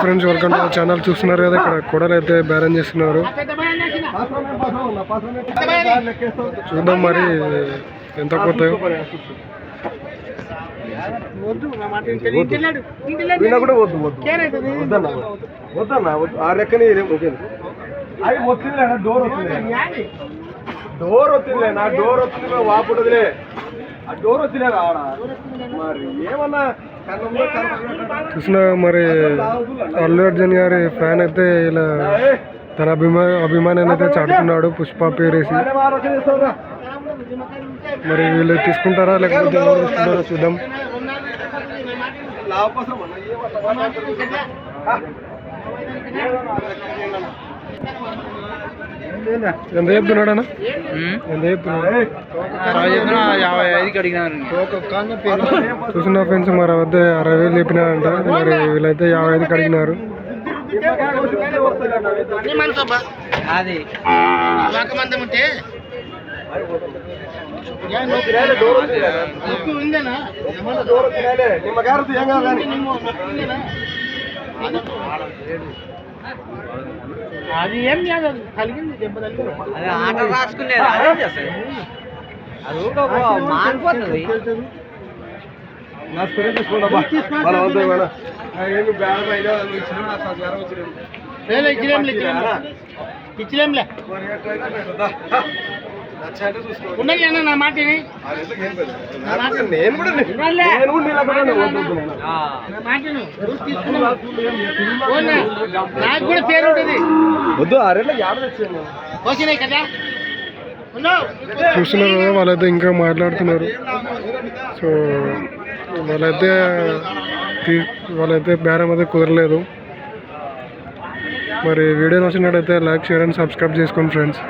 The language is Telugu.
ఫ్రెండ్స్ వెల్కమ్ టు ఛానల్ చూస్తున్నారు కదా ఇక్కడ కొడలు అయితే బేరం చేస్తున్నారు. చూద్దాం మరి ఎంత పోతాయో. కూడా వద్దు వద్దు. వద్దన్న వద్దన్న వద్దు. ఆ ఓకే వచ్చిందిలే డోర్ వచ్చింది డోర్ వచ్చిందిలే నా డోర్ వచ్చింది వాపుడుదిలే. ఆ డోర్ మరి ఏమన్నా. చూసిన మరి అల్లు అర్జున్ గారి ఫ్యాన్ అయితే ఇలా తన అభిమా అభిమానాన్ని అయితే చాటుకున్నాడు పుష్ప పేరేసి. మరి వీళ్ళు తీసుకుంటారా లేకపోతే ఎవరు తీసుకుంటారో చూద్దాం ఎంత చెప్తున్నాడు అన్న ఎంత చెప్తున్నాడు ఏయ్, యాభై ఐదుకి అడిగినారు. చూసిన ఫ్రెండ్స్ మరి వద్ద అరవై వేలు చెప్పినారంట. మరి వీళ్ళైతే యాభై ఐదుకి అడిగినారు. అది. తినాలే. నిమ్మకాయ రుద్దు ఏం కాదు కానీ. అది ఏం కాదు అది కలిగింది దెబ్బ తగిలింది అది ఆట రాసుకునేది అదే చేస్తుంది అది ఊరికే మారిపోతుంది నా స్పిరిట్ వద్దు ఏమి ఇచ్చినా జ్వరం ఇచ్చిలేంలే ఉన్నది అన్న నా మాటని అది ఎందుకు ఏం లేదు. నాకు నేను కూడా నేను? నాకు కూడా పేరు ఉంటుంది. వద్దు అరేళ్ళ యాభై తెచ్చాను వచ్చినాయి కదా. చూస్తున్నారు కదా వాళ్ళైతే ఇంకా మాట్లాడుతున్నారు. సో వాళ్ళైతే వాళ్ళైతే బేరం అయితే కుదరలేదు. మరి వీడియో నచ్చినట్టయితే లైక్ షేర్ అండ్ సబ్స్క్రైబ్ చేసుకోండి ఫ్రెండ్స్.